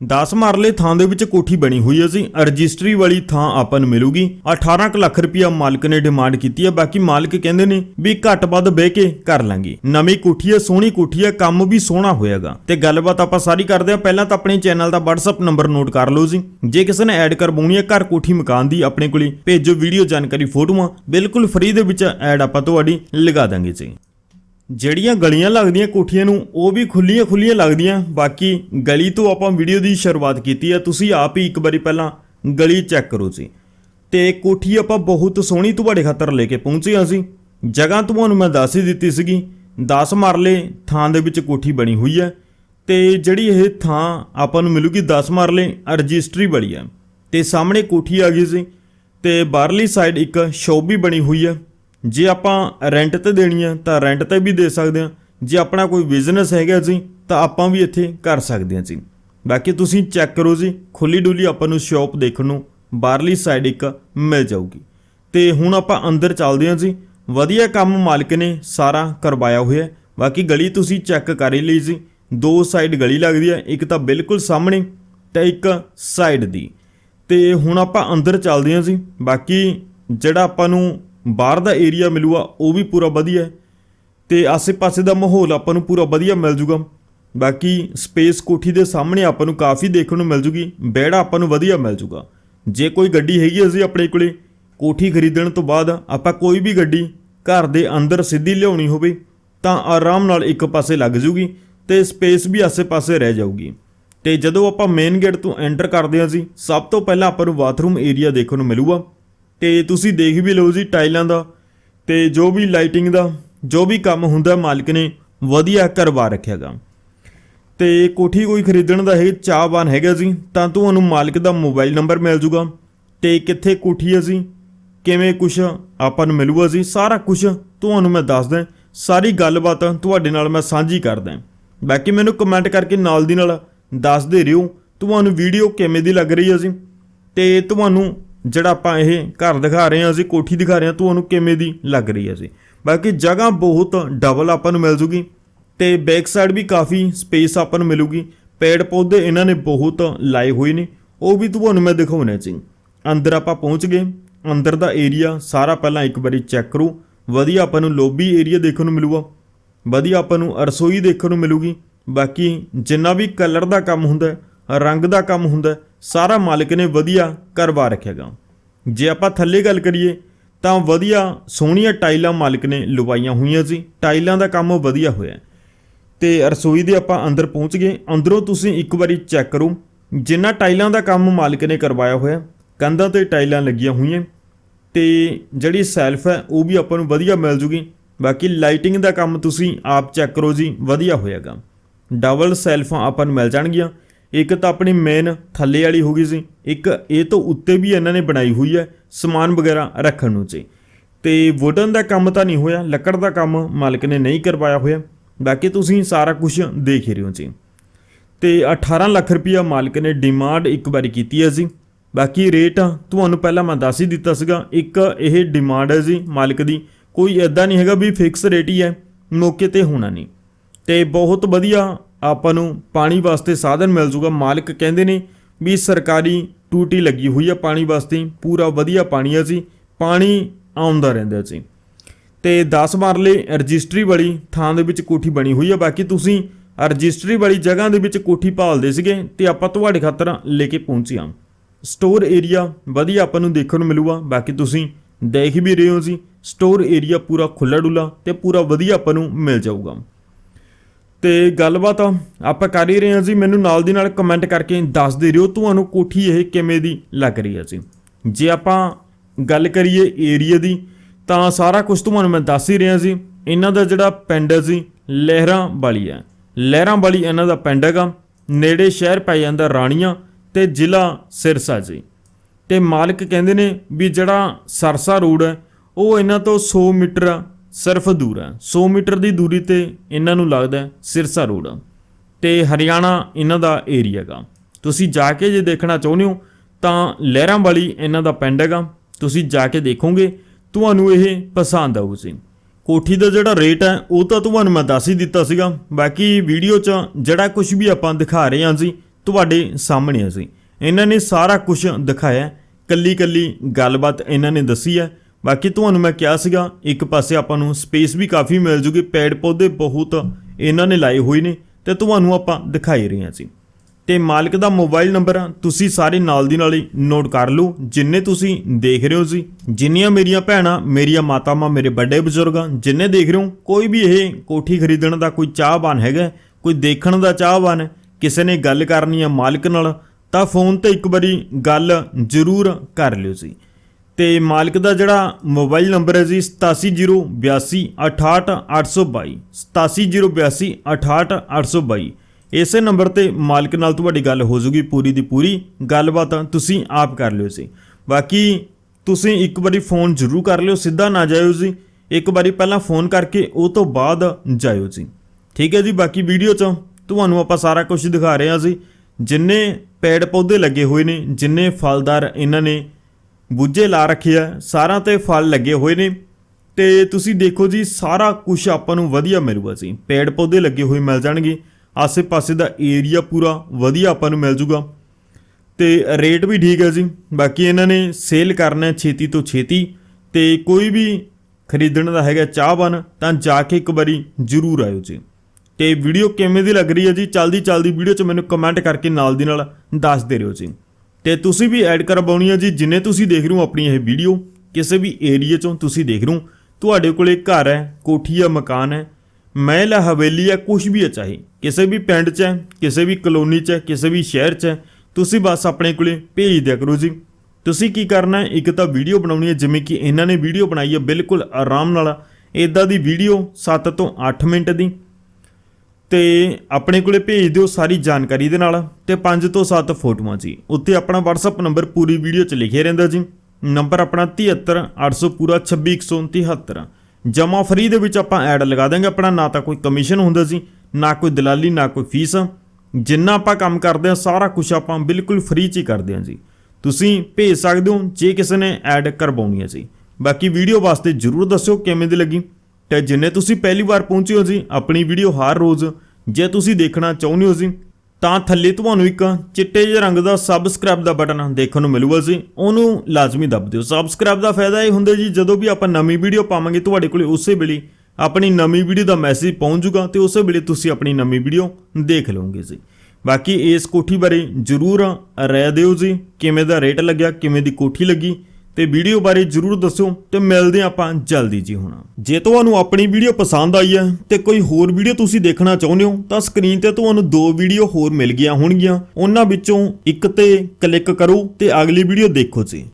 10 ਮਰਲੇ ਥਾਂ ਦੇ ਵਿੱਚ ਕੋਠੀ ਬਣੀ ਹੋਈ ਹੈ ਜੀ। ਰਜਿਸਟਰੀ ਵਾਲੀ ਥਾਂ ਆਪਾਂ ਨੂੰ ਮਿਲੂਗੀ। 18 ਕੁ ਲੱਖ ਰੁਪਇਆ ਮਾਲਕ ਨੇ ਡਿਮਾਂਡ ਕੀਤੀ ਹੈ। ਬਾਕੀ ਮਾਲਕ ਕਹਿੰਦੇ ਨੇ ਵੀ ਘੱਟ ਵੱਧ ਬਹਿ ਕੇ ਕਰ ਲਾਂਗੇ। ਨਵੀਂ ਕੋਠੀ ਹੈ, ਸੋਹਣੀ ਕੋਠੀ ਹੈ, ਕੰਮ ਵੀ ਸੋਹਣਾ ਹੋਏਗਾ ਤੇ ਗੱਲਬਾਤ ਆਪਾਂ ਸਾਰੀ ਕਰਦੇ ਹਾਂ। ਪਹਿਲਾਂ ਤਾਂ ਆਪਣੇ ਚੈਨਲ ਦਾ WhatsApp ਨੰਬਰ ਨੋਟ ਕਰ ਲਓ ਜੀ। ਜੇ ਕਿਸੇ ਨੇ ਐਡ ਕਰਵਾਉਣੀ ਹੈ ਘਰ ਕੋਠੀ ਮਕਾਨ ਦੀ, ਆਪਣੇ ਕੋਲੇ ਭੇਜੋ ਵੀਡੀਓ ਜਾਣਕਾਰੀ ਫੋਟੋਆਂ। ਬਿਲਕੁਲ ਫ੍ਰੀ ਦੇ ਵਿੱਚ ਐਡ ਆਪਾਂ ਤੁਹਾਡੀ ਲਗਾ ਦਾਂਗੇ ਜੀ। ਜਿਹੜੀਆਂ ਗਲੀਆਂ ਲੱਗਦੀਆਂ ਕੋਠੀਆਂ ਨੂੰ, ਉਹ ਵੀ ਖੁੱਲੀਆਂ ਖੁੱਲੀਆਂ ਲੱਗਦੀਆਂ। ਬਾਕੀ ਗਲੀ ਤੋਂ ਆਪਾਂ ਵੀਡੀਓ ਦੀ ਸ਼ੁਰੂਆਤ ਕੀਤੀ ਹੈ। ਤੁਸੀਂ ਆਪ ਹੀ ਇੱਕ ਵਾਰੀ ਪਹਿਲਾਂ ਗਲੀ ਚੈੱਕ ਕਰੋ ਜੀ। ਤੇ ਕੋਠੀ ਆਪਾਂ ਬਹੁਤ ਸੋਹਣੀ ਤੁਹਾਡੇ ਖਾਤਰ ਲੈ ਕੇ ਪਹੁੰਚੇ ਹਾਂ ਅਸੀਂ ਜਗ੍ਹਾ ਤੁਹਾਨੂੰ ਮੈਂ ਦੱਸ ਹੀ ਦਿੱਤੀ ਸੀਗੀ। 10 ਮਰਲੇ ਥਾਂ ਦੇ ਵਿੱਚ ਕੋਠੀ ਬਣੀ ਹੋਈ ਹੈ। ਤੇ ਜਿਹੜੀ ਇਹ ਥਾਂ ਆਪਾਂ ਨੂੰ ਮਿਲੂਗੀ 10 ਮਰਲੇ ਰਜਿਸਟਰੀ ਵਾਲੀ ਹੈ। ਤੇ ਸਾਹਮਣੇ ਕੋਠੀ ਆ ਗਈ ਸੀ। ਤੇ ਬਾਹਰਲੀ ਸਾਈਡ ਇੱਕ ਸ਼ੋਪ ਵੀ ਬਣੀ ਹੋਈ ਹੈ। ਜੇ ਆਪਾਂ ਰੈਂਟ ਤੇ ਦੇਣੀ ਆ, ਤਾਂ ਰੈਂਟ ਤੇ ਵੀ ਦੇ ਸਕਦੇ ਆ ਜੇ ਆਪਣਾ ਕੋਈ ਬਿਜ਼ਨਸ ਹੈਗਾ ਜੀ, ਤਾਂ ਆਪਾਂ ਵੀ ਇੱਥੇ ਕਰ ਸਕਦੇ ਆ ਜੀ। ਬਾਕੀ ਤੁਸੀਂ ਚੈੱਕ ਕਰੋ ਜੀ ਖੁੱਲੀ ਡੁੱਲੀ ਆਪਾਂ ਨੂੰ ਸ਼ਾਪ ਦੇਖਣ ਨੂੰ ਬਾਹਰਲੀ ਸਾਈਡ ਇੱਕ ਮਿਲ ਜਾਊਗੀ। ਤੇ ਹੁਣ ਆਪਾਂ ਅੰਦਰ ਚੱਲਦੇ ਹਾਂ ਜੀ, ਵਧੀਆ ਕੰਮ ਮਾਲਕ ਨੇ ਸਾਰਾ ਕਰਵਾਇਆ ਹੋਇਆ ਬਾਕੀ ਗਲੀ ਤੁਸੀਂ ਚੈੱਕ ਕਰ ਹੀ ਲਈ ਜੀ, ਦੋ ਸਾਈਡ ਗਲੀ ਲੱਗਦੀ ਹੈ ਇੱਕ ਤਾਂ ਬਿਲਕੁਲ ਸਾਹਮਣੇ ਤੇ ਇੱਕ ਸਾਈਡ ਦੀ। ਤੇ ਹੁਣ ਆਪਾਂ ਅੰਦਰ ਚੱਲਦੇ ਹਾਂ ਜੀ, ਬਾਕੀ ਜਿਹੜਾ ਆਪਾਂ ਨੂੰ ਬਾਹਰ ਦਾ ਏਰੀਆ ਮਿਲੂਗਾ ਉਹ ਵੀ ਪੂਰਾ ਵਧੀਆ ਹੈ। ਤੇ ਆਸੇ-ਪਾਸੇ ਦਾ ਮਾਹੌਲ ਆਪਾਂ ਨੂੰ ਪੂਰਾ ਵਧੀਆ ਮਿਲ ਜੂਗਾ। ਬਾਕੀ ਸਪੇਸ ਕੋਠੀ ਦੇ ਸਾਹਮਣੇ ਆਪਾਂ ਨੂੰ ਕਾਫੀ ਦੇਖਣ ਨੂੰ ਮਿਲ ਜੂਗੀ ਬੈੜਾ ਆਪਾਂ ਨੂੰ ਵਧੀਆ ਮਿਲ ਜੂਗਾ। ਜੇ ਕੋਈ ਗੱਡੀ ਹੈਗੀ ਅਸੀਂ ਆਪਣੇ ਕੋਲੇ, ਕੋਠੀ ਖਰੀਦਣ ਤੋਂ ਬਾਅਦ ਆਪਾਂ ਕੋਈ ਵੀ ਗੱਡੀ ਘਰ ਦੇ ਅੰਦਰ ਸਿੱਧੀ ਲਿਆਉਣੀ ਹੋਵੇ, ਤਾਂ ਆਰਾਮ ਨਾਲ ਇੱਕ ਪਾਸੇ ਲੱਗ ਜੂਗੀ ਤੇ ਸਪੇਸ ਵੀ ਆਸੇ-ਪਾਸੇ ਰਹਿ ਜਾਊਗੀ। ਤੇ ਜਦੋਂ ਆਪਾਂ ਮੇਨ ਗੇਟ ਤੋਂ ਐਂਟਰ ਕਰਦੇ ਹਾਂ ਜੀ, ਸਭ ਤੋਂ ਪਹਿਲਾਂ ਆਪਾਂ ਨੂੰ ਬਾਥਰੂਮ ਏਰੀਆ ਦੇਖਣ ਨੂੰ ਮਿਲੂਗਾ। ਤੇ ਤੁਸੀਂ ਦੇਖ ਵੀ ਲਓ ਜੀ ਟਾਈਲਾਂ ਦਾ ਤੇ ਜੋ ਵੀ ਲਾਈਟਿੰਗ ਦਾ, ਜੋ ਵੀ ਕੰਮ ਹੁੰਦਾ ਮਾਲਕ ਨੇ, ਵਧੀਆ ਕਰਵਾ ਰੱਖਿਆਗਾ। ਤੇ ਕੋਠੀ ਕੋਈ ਖਰੀਦਣ ਦਾ ਹੈ ਚਾਹਵਾਨ ਹੈਗਾ ਜੀ, ਤਾਂ ਤੁਹਾਨੂੰ ਮਾਲਕ ਦਾ ਮੋਬਾਈਲ ਨੰਬਰ ਮਿਲ ਜੂਗਾ। ਤੇ ਕਿੱਥੇ ਕੋਠੀ ਹੈ ਜੀ, ਕਿਵੇਂ ਕੁਛ ਆਪਾਂ ਨੂੰ ਮਿਲੂਗਾ ਜੀ, ਸਾਰਾ ਕੁਝ ਤੁਹਾਨੂੰ ਮੈਂ ਦੱਸਦਾ ਸਾਰੀ ਗੱਲਬਾਤ ਤੁਹਾਡੇ ਨਾਲ ਮੈਂ ਸਾਂਝੀ ਕਰਦਾ ਬਾਕੀ ਮੈਨੂੰ ਕਮੈਂਟ ਕਰਕੇ ਨਾਲ ਦੀ ਨਾਲ ਦੱਸਦੇ ਰਹੋ, ਤੁਹਾਨੂੰ ਵੀਡੀਓ ਕਿਵੇਂ ਦੀ ਲੱਗ ਰਹੀ ਹੈ ਜੀ। ਤੇ ਤੁਹਾਨੂੰ ਜਿਹੜਾ ਆਪਾਂ ਇਹ ਘਰ ਦਿਖਾ ਰਹੇ ਹਾਂ, ਅਸੀਂ ਕੋਠੀ ਦਿਖਾ ਰਹੇ ਹਾਂ ਤੁਹਾਨੂੰ ਕਿਵੇਂ ਦੀ ਲੱਗ ਰਹੀ ਹੈ ਜੀ? ਬਾਕੀ ਜਗ੍ਹਾ ਬਹੁਤ ਡਬਲ ਆਪਾਂ ਨੂੰ ਮਿਲ ਜੂਗੀ ਤੇ ਬੈਕ ਸਾਈਡ ਵੀ ਕਾਫੀ ਸਪੇਸ ਆਪਾਂ ਨੂੰ ਮਿਲੂਗੀ। ਪੇੜ ਪੌਦੇ ਇਹਨਾਂ ਨੇ ਬਹੁਤ ਲਾਏ ਹੋਏ ਨੇ। ਉਹ ਵੀ ਤੁਹਾਨੂੰ ਮੈਂ ਦਿਖਾਉਣਾ ਜੀ। ਅੰਦਰ ਆਪਾਂ ਪਹੁੰਚ ਗਏ। ਅੰਦਰ ਦਾ ਏਰੀਆ ਸਾਰਾ ਪਹਿਲਾਂ ਇੱਕ ਵਾਰੀ ਚੈੱਕ ਕਰੋ। ਵਧੀਆ ਆਪਾਂ ਨੂੰ ਲੋਬੀ ਏਰੀਆ ਦੇਖਣ ਨੂੰ ਮਿਲੂਗਾ। ਵਧੀਆ ਆਪਾਂ ਨੂੰ ਰਸੋਈ ਦੇਖਣ ਨੂੰ ਮਿਲੂਗੀ। ਬਾਕੀ ਜਿੰਨਾ ਵੀ ਕਲਰ ਦਾ ਕੰਮ ਹੁੰਦਾ ਰੰਗ ਦਾ ਕੰਮ ਹੁੰਦਾ ਸਾਰਾ ਮਾਲਕ ਨੇ ਵਧੀਆ ਕਰਵਾ ਰੱਖਿਆਗਾ। ਜੇ ਆਪਾਂ ਥੱਲੇ ਗੱਲ ਕਰੀਏ, ਤਾਂ ਵਧੀਆ ਸੋਹਣੀਆਂ ਟਾਈਲਾਂ ਮਾਲਕ ਨੇ ਲਵਾਈਆਂ ਹੋਈਆਂ ਸੀ। ਟਾਈਲਾਂ ਦਾ ਕੰਮ ਵਧੀਆ ਹੋਇਆ। ਹੈ। ਤੇ ਰਸੋਈ ਦੇ ਆਪਾਂ ਅੰਦਰ ਪਹੁੰਚ ਗਏ। ਅੰਦਰੋਂ ਤੁਸੀਂ ਇੱਕ ਵਾਰੀ ਚੈੱਕ ਕਰੋ, ਜਿੰਨਾ ਟਾਈਲਾਂ ਦਾ ਕੰਮ ਮਾਲਕ ਨੇ ਕਰਵਾਇਆ ਹੋਇਆ, ਕੰਧਾਂ ਤੇ ਟਾਈਲਾਂ ਲੱਗੀਆਂ ਹੋਈਆਂ। ਤੇ ਜਿਹੜੀ ਸੈਲਫ ਹੈ, ਉਹ ਵੀ ਆਪਾਂ ਨੂੰ ਵਧੀਆ ਮਿਲ ਜੂਗੀ। ਬਾਕੀ ਲਾਈਟਿੰਗ ਦਾ ਕੰਮ ਤੁਸੀਂ ਆਪ ਚੈੱਕ ਕਰੋ ਜੀ, ਵਧੀਆ ਹੋਏਗਾ ਡਬਲ ਸੈਲਫਾਂ ਆਪਾਂ ਨੂੰ ਮਿਲ ਜਾਣਗੀਆਂ। ਇੱਕ ਤਾਂ ਆਪਣੀ ਮੇਨ ਥੱਲੇ ਵਾਲੀ ਹੋ ਗਈ ਸੀ, ਇੱਕ ਇਹ ਤੋਂ ਉੱਤੇ ਵੀ ਇਹਨਾਂ ਨੇ ਬਣਾਈ ਹੋਈ ਹੈ, ਸਮਾਨ ਵਗੈਰਾ ਰੱਖਣ ਨੂੰ ਜੀ। ਤੇ ਵੁਡਨ ਦਾ ਕੰਮ ਤਾਂ ਨਹੀਂ ਹੋਇਆ, ਲੱਕੜ ਦਾ ਕੰਮ ਮਾਲਕ ਨੇ ਨਹੀਂ ਕਰਵਾਇਆ ਹੋਇਆ। ਬਾਕੀ ਤੁਸੀਂ ਸਾਰਾ ਕੁਝ ਦੇਖ ਹੀ ਰਹੇ ਹੋ ਜੀ। ਤੇ 18 ਲੱਖ ਰੁਪਇਆ ਮਾਲਕ ਨੇ ਡਿਮਾਂਡ ਇੱਕ ਵਾਰੀ ਕੀਤੀ ਹੈ ਜੀ। ਬਾਕੀ ਰੇਟ ਤੁਹਾਨੂੰ ਪਹਿਲਾਂ ਮੈਂ ਦੱਸ ਹੀ ਦਿੱਤਾ ਸੀਗਾ, ਇੱਕ ਇਹ ਡਿਮਾਂਡ ਹੈ ਜੀ ਮਾਲਕ ਦੀ, ਕੋਈ ਐਦਾਂ ਨਹੀਂ ਹੈਗਾ ਵੀ ਫਿਕਸ ਰੇਟ ਹੀ ਹੈ, ਮੌਕੇ ਤੇ ਹੋਣਾ ਨਹੀਂ। ਤੇ ਬਹੁਤ ਵਧੀਆ ਆਪਾਂ ਨੂੰ ਪਾਣੀ ਵਾਸਤੇ ਸਾਧਨ ਮਿਲ ਜੂਗਾ। ਮਾਲਕ ਕਹਿੰਦੇ ਨੇ ਵੀ ਸਰਕਾਰੀ ਟੂਟੀ ਲੱਗੀ ਹੋਈ ਆ ਪਾਣੀ ਵਾਸਤੇ। ਪੂਰਾ ਵਧੀਆ ਪਾਣੀ ਆ ਜੀ। ਪਾਣੀ ਆਉਂਦਾ ਰਹਿੰਦਾ ਜੀ। ਤੇ 10 ਮਰਲੇ ਰਜਿਸਟਰੀ ਵਾਲੀ ਥਾਂ ਦੇ ਵਿੱਚ ਕੋਠੀ ਬਣੀ ਹੋਈ ਆ। ਬਾਕੀ ਤੁਸੀਂ ਰਜਿਸਟਰੀ ਵਾਲੀ ਜਗ੍ਹਾ ਦੇ ਵਿੱਚ ਕੋਠੀ ਭਾਲਦੇ ਸੀਗੇ ਤੇ ਆਪਾਂ ਤੁਹਾਡੇ ਖਾਤਰ ਲੈ ਕੇ ਪਹੁੰਚੇ ਹਾਂ। ਸਟੋਰ ਏਰੀਆ ਵਧੀਆ ਆਪਾਂ ਨੂੰ ਦੇਖਣ ਨੂੰ ਮਿਲੂਗਾ। ਬਾਕੀ ਤੁਸੀਂ ਦੇਖ ਵੀ ਰਹੇ ਹੋ ਜੀ। ਸਟੋਰ ਏਰੀਆ ਪੂਰਾ ਖੁੱਲਾ ਡੁੱਲਾ ਤੇ ਪੂਰਾ ਵਧੀਆ ਆਪਾਂ ਨੂੰ ਮਿਲ ਜਾਊਗਾ। ਤੇ ਗੱਲਬਾਤ ਆਪਾਂ ਕਰ ਹੀ ਰਹੇ ਹਾਂ ਜੀ। ਮੈਨੂੰ ਨਾਲ ਦੀ ਨਾਲ ਕਮੈਂਟ ਕਰਕੇ ਦੱਸਦੇ ਰਹੋ ਤੁਹਾਨੂੰ ਕੋਠੀ ਇਹ ਕਿਵੇਂ ਦੀ ਲੱਗ ਰਹੀ ਹੈ ਜੀ। ਜੇ ਆਪਾਂ ਗੱਲ ਕਰੀਏ ਏਰੀਆ ਦੀ, ਤਾਂ ਸਾਰਾ ਕੁਝ ਤੁਹਾਨੂੰ ਮੈਂ ਦੱਸ ਹੀ ਰਿਹਾ ਜੀ। ਇਹਨਾਂ ਦਾ ਜਿਹੜਾ ਪਿੰਡ ਹੈ ਜੀ, ਲਹਿਰਾਂ ਵਾਲੀ ਹੈ। ਲਹਿਰਾਂ ਵਾਲੀ ਇਹਨਾਂ ਦਾ ਪਿੰਡ ਹੈਗਾ। ਨੇੜੇ ਸ਼ਹਿਰ ਪੈ ਜਾਂਦਾ ਰਾਣੀਆਂ ਤੇ ਜ਼ਿਲ੍ਹਾ ਸਿਰਸਾ ਜੀ। ਤੇ ਮਾਲਕ ਕਹਿੰਦੇ ਨੇ ਵੀ ਜਿਹੜਾ ਸਰਸਾ ਰੋਡ ਹੈ, ਉਹ ਇਹਨਾਂ ਤੋਂ 100 ਮੀਟਰ ਸਿਰਫ ਦੂਰ ਹੈ। 100 ਮੀਟਰ ਦੀ ਦੂਰੀ ਤੇ ਇਹਨਾਂ ਨੂੰ ਲੱਗਦਾ ਸਿਰਸਾ ਰੋਡ। ਤੇ ਹਰਿਆਣਾ ਇਹਨਾਂ ਦਾ ਏਰੀਆ ਹੈਗਾ। ਤੁਸੀਂ ਜਾ ਕੇ ਜੇ ਦੇਖਣਾ ਚਾਹੁੰਦੇ ਹੋ, ਤਾਂ ਲਹਿਰਾਂ ਵਾਲੀ ਇਹਨਾਂ ਦਾ ਪਿੰਡ ਹੈਗਾ। ਤੁਸੀਂ ਜਾ ਕੇ ਦੇਖੋਗੇ, ਤੁਹਾਨੂੰ ਇਹ ਪਸੰਦ ਆਊ ਜੀ ਕੋਠੀ ਦਾ ਜਿਹੜਾ ਰੇਟ ਹੈ, ਉਹ ਤਾਂ ਤੁਹਾਨੂੰ ਮੈਂ ਦੱਸ ਹੀ ਦਿੱਤਾ ਸੀਗਾ। ਬਾਕੀ ਵੀਡੀਓ 'ਚ ਜਿਹੜਾ ਕੁਝ ਵੀ ਆਪਾਂ ਦਿਖਾ ਰਹੇ ਹਾਂ ਜੀ, ਤੁਹਾਡੇ ਸਾਹਮਣੇ ਆ ਸੀ ਇਹਨਾਂ ਨੇ ਸਾਰਾ ਕੁਝ ਦਿਖਾਇਆ ਕੱਲੀ ਕੱਲੀ ਗੱਲਬਾਤ ਇਹਨਾਂ ਨੇ ਦੱਸੀ ਹੈ। ਬਾਕੀ ਤੁਹਾਨੂੰ ਮੈਂ ਕਿਹਾ ਸੀਗਾ, ਇੱਕ ਪਾਸੇ ਆਪਾਂ ਨੂੰ ਸਪੇਸ ਵੀ ਕਾਫੀ ਮਿਲ ਜੂਗੀ, ਪੇੜ ਪੌਦੇ ਬਹੁਤ ਇਹਨਾਂ ਨੇ ਲਾਏ ਹੋਏ ਨੇ, ਤੇ ਤੁਹਾਨੂੰ ਆਪਾਂ ਦਿਖਾਈ ਰਹੇ ਹਾਂ ਸੀ। ਤੇ ਮਾਲਕ ਦਾ ਮੋਬਾਈਲ ਨੰਬਰ ਤੁਸੀਂ ਸਾਰੇ ਨਾਲ ਦੀ ਨਾਲ ਹੀ ਨੋਟ ਕਰ ਲਓ, ਜਿੰਨੇ ਤੁਸੀਂ ਦੇਖ ਰਹੇ ਹੋ ਜੀ, ਜਿੰਨੀਆਂ ਮੇਰੀਆਂ ਭੈਣਾਂ, ਮੇਰੀਆਂ ਮਾਤਾਵਾਂ, ਮੇਰੇ ਵੱਡੇ ਬਜ਼ੁਰਗਾਂ, ਜਿੰਨੇ ਦੇਖ ਰਹੇ ਹੋ, ਕੋਈ ਵੀ ਇਹ ਕੋਠੀ ਖਰੀਦਣ ਦਾ ਕੋਈ ਚਾਹਵਾਨ ਹੈਗਾ, ਕੋਈ ਦੇਖਣ ਦਾ ਚਾਹਵਾਨ, ਕਿਸੇ ਨੇ ਗੱਲ ਕਰਨੀ ਹੈ ਮਾਲਕ ਨਾਲ, ਤਾਂ ਫੋਨ ਤੇ ਇੱਕ ਵਾਰੀ ਗੱਲ ਜ਼ਰੂਰ ਕਰ ਲਿਓ ਜੀ। ਤੇ ਮਾਲਕ ਦਾ ਜਿਹੜਾ ਮੋਬਾਈਲ ਨੰਬਰ ਹੈ ਜੀ 8702868822 8702868822 ਇਸੇ ਨੰਬਰ ਤੇ ਮਾਲਕ ਨਾਲ ਤੁਹਾਡੀ ਗੱਲ ਹੋ ਜੂਗੀ ਪੂਰੀ ਦੀ ਪੂਰੀ, ਗੱਲਬਾਤ ਤੁਸੀਂ ਆਪ ਕਰ ਲਿਓ ਜੀ। ਬਾਕੀ ਤੁਸੀਂ ਇੱਕ ਵਾਰੀ ਫੋਨ ਜ਼ਰੂਰ ਕਰ ਲਿਓ, ਸਿੱਧਾ ਨਾ ਜਾਇਓ ਜੀ। ਇੱਕ ਵਾਰੀ ਪਹਿਲਾਂ ਫੋਨ ਕਰਕੇ ਉਹ ਤੋਂ ਬਾਅਦ ਜਾਇਓ ਜੀ। ਠੀਕ ਹੈ ਜੀ, ਬਾਕੀ ਵੀਡੀਓ 'ਚ ਤੁਹਾਨੂੰ ਆਪਾਂ ਸਾਰਾ ਕੁਝ ਦਿਖਾ ਰਹੇ ਹਾਂ ਜੀ। ਜਿੰਨੇ ਪੇੜ ਪੌਦੇ ਲੱਗੇ ਹੋਏ ਨੇ, ਜਿੰਨੇ ਫਲਦਾਰ ਇਹਨਾਂ ਨੇ ਬੁੱਝੇ ਲਾ ਰੱਖੇ ਆ, ਸਾਰਿਆਂ ਤੇ ਫਲ ਲੱਗੇ ਹੋਏ ਨੇ। ਤੇ ਤੁਸੀਂ ਦੇਖੋ ਜੀ, ਸਾਰਾ ਕੁਝ ਆਪਾਂ ਨੂੰ ਵਧੀਆ ਮਿਲੂਗਾ ਜੀ। ਪੇੜ ਪੌਦੇ ਲੱਗੇ ਹੋਏ ਮਿਲ ਜਾਣਗੇ। ਆਸੇ-ਪਾਸੇ ਦਾ ਏਰੀਆ ਪੂਰਾ ਵਧੀਆ ਆਪਾਂ ਨੂੰ ਮਿਲ ਜੂਗਾ। ਤੇ ਰੇਟ ਵੀ ਠੀਕ ਹੈ ਜੀ। ਬਾਕੀ ਇਹਨਾਂ ਨੇ ਸੇਲ ਕਰਨਾ ਛੇਤੀ ਤੋਂ ਛੇਤੀ। ਤੇ ਕੋਈ ਵੀ ਖਰੀਦਣ ਦਾ ਹੈਗਾ ਚਾਹਵਾਨ ਤਾਂ ਜਾ ਕੇ ਇੱਕ ਵਾਰੀ ਜ਼ਰੂਰ ਆਇਓ ਜੀ। ਤੇ ਵੀਡੀਓ ਕਿਵੇਂ ਦੀ ਲੱਗ ਰਹੀ ਹੈ ਜੀ ਚਲਦੀ ਚਲਦੀ ਵੀਡੀਓ 'ਚ ਮੈਨੂੰ ਕਮੈਂਟ ਕਰਕੇ ਨਾਲ ਦੀ ਨਾਲ ਦੱਸ ਦੇ ਰਿਓ ਜੀ। ਤੇ ਤੁਸੀਂ ਵੀ ਐਡ ਕਰਵਾਉਣੀ ਹੈ ਜੀ, ਜਿੰਨੇ ਤੁਸੀਂ ਦੇਖ ਰਹੇ ਹੋ ਆਪਣੀ ਇਹ ਵੀਡੀਓ, ਕਿਸੇ ਵੀ ਏਰੀਆ 'ਚੋਂ ਤੁਸੀਂ ਦੇਖ ਰਹੇ ਹੋ। ਤੁਹਾਡੇ ਕੋਲੇ ਘਰ ਹੈ, ਕੋਠੀ ਹੈ ਮਕਾਨ ਹੈ, ਮਹਿਲ ਹੈ ਹਵੇਲੀ ਹੈ ਕੁਝ ਵੀ ਹੈ ਚਾਹੇ। ਕਿਸੇ ਵੀ ਪਿੰਡ 'ਚ ਹੈ, ਕਿਸੇ ਵੀ ਕਲੋਨੀ 'ਚ ਹੈ, ਕਿਸੇ ਵੀ ਸ਼ਹਿਰ 'ਚ ਹੈ, ਤੁਸੀਂ ਬਸ ਆਪਣੇ ਕੋਲੇ ਭੇਜ ਦਿਆ ਕਰੋ ਜੀ। ਤੁਸੀਂ ਕੀ ਕਰਨਾ ਹੈ, ਇੱਕ ਤਾਂ ਵੀਡੀਓ ਬਣਾਉਣੀ ਹੈ, ਜਿਵੇਂ ਕਿ ਇਹਨਾਂ ਨੇ ਵੀਡੀਓ ਬਣਾਈ ਹੈ, ਬਿਲਕੁਲ ਆਰਾਮ ਨਾਲ। ਇਦਾਂ ਦੀ ਵੀਡੀਓ 7 ਤੋਂ 8 ਮਿੰਟ ਦੀ ਤੇ ਆਪਣੇ ਕੋਲੇ ਭੇਜ ਦਿਓ ਸਾਰੀ ਜਾਣਕਾਰੀ ਦੇ ਨਾਲ ਤੇ 5 ਤੋਂ 7 ਫੋਟੋਆਂ ਜੀ। ਉੱਤੇ ਆਪਣਾ WhatsApp ਨੰਬਰ ਪੂਰੀ ਵੀਡੀਓ 'ਚ ਲਿਖਿਆ ਰਹਿੰਦਾ ਜੀ। ਨੰਬਰ ਆਪਣਾ 73 800 ਪੂਰਾ 26173 ਜਮਾ ਫਰੀ ਦੇ ਵਿੱਚ ਆਪਾਂ ਐਡ ਲਗਾ ਦਾਂਗੇ ਆਪਣਾ ਨਾ ਤਾਂ ਕੋਈ ਕਮਿਸ਼ਨ ਹੁੰਦਾ ਜੀ, ਨਾ ਕੋਈ ਦਲਾਲੀ, ਨਾ ਕੋਈ ਫੀਸ। ਜਿੰਨਾ ਆਪਾਂ ਕੰਮ ਕਰਦੇ ਆ ਸਾਰਾ ਕੁਝ ਆਪਾਂ ਬਿਲਕੁਲ ਫ੍ਰੀ 'ਚ ਹੀ ਕਰਦੇ ਆ ਜੀ। ਤੁਸੀਂ ਭੇਜ ਸਕਦੇ ਹੋ ਜੇ ਕਿਸੇ ਨੇ ਐਡ ਕਰਵਾਉਣੀ ਹੈ ਜੀ। ਬਾਕੀ ਵੀਡੀਓ ਵਾਸਤੇ ਜਰੂਰ ਦੱਸਿਓ ਕਿਵੇਂ ਦੀ ਲੱਗੀ। ਤੇ ਜਿੰਨੇ ਤੁਸੀਂ ਪਹਿਲੀ ਵਾਰ ਪਹੁੰਚੇ ਹੋ ਜੀ, ਆਪਣੀ ਵੀਡੀਓ ਹਰ ਰੋਜ਼ ਜੇ ਤੁਸੀਂ ਦੇਖਣਾ ਚਾਹੁੰਦੇ ਹੋ ਜੀ, ਤਾਂ ਥੱਲੇ ਤੁਹਾਨੂੰ ਇੱਕ ਚਿੱਟੇ ਜਿਹੇ ਰੰਗ ਦਾ ਸਬਸਕ੍ਰਾਈਬ ਦਾ ਬਟਨ ਦੇਖਣ ਨੂੰ ਮਿਲੂਗਾ ਜੀ, ਉਹਨੂੰ ਲਾਜ਼ਮੀ ਦੱਬ ਦਿਓ। ਸਬਸਕ੍ਰਾਈਬ ਦਾ ਫਾਇਦਾ ਇਹ ਹੁੰਦਾ ਜੀ, ਜਦੋਂ ਵੀ ਆਪਾਂ ਨਵੀਂ ਵੀਡੀਓ ਪਾਵਾਂਗੇ ਤੁਹਾਡੇ ਕੋਲੇ ਉਸੇ ਵੇਲੇ ਆਪਣੀ ਨਵੀਂ ਵੀਡੀਓ ਦਾ ਮੈਸੇਜ ਪਹੁੰਚ ਜਾਊਗਾ ਤੇ ਉਸੇ ਵੇਲੇ ਤੁਸੀਂ ਆਪਣੀ ਨਵੀਂ ਵੀਡੀਓ ਦੇਖ ਲਓਗੇ ਜੀ। ਬਾਕੀ ਇਸ ਕੋਠੀ ਬਾਰੇ ਜਰੂਰ ਰਾਏ ਦਿਓ ਜੀ, ਕਿਵੇਂ ਦਾ ਰੇਟ ਲੱਗਿਆ, ਕਿਵੇਂ ਦੀ ਕੋਠੀ ਲੱਗੀ ਤੇ ਵੀਡੀਓ ਬਾਰੇ ਜਰੂਰ ਦੱਸਿਓ ਤੇ ਮਿਲਦੇ ਹਾਂ ਆਪਾਂ ਜਲਦੀ ਜੀ ਹੁਣ। ਜੇ ਤੁਹਾਨੂੰ ਆਪਣੀ ਵੀਡੀਓ ਪਸੰਦ ਆਈ ਹੈ ਤੇ ਕੋਈ ਹੋਰ ਵੀਡੀਓ ਤੁਸੀਂ ਦੇਖਣਾ ਚਾਹੁੰਦੇ ਹੋ, ਤਾਂ ਸਕਰੀਨ ਤੇ ਤੁਹਾਨੂੰ ਦੋ ਵੀਡੀਓ ਹੋਰ ਮਿਲ ਗਈਆਂ ਹੋਣਗੀਆਂ। ਉਹਨਾਂ ਵਿੱਚੋਂ ਇੱਕ ਤੇ ਕਲਿੱਕ ਕਰੋ ਤੇ ਅਗਲੀ ਵੀਡੀਓ ਦੇਖੋ ਜੀ।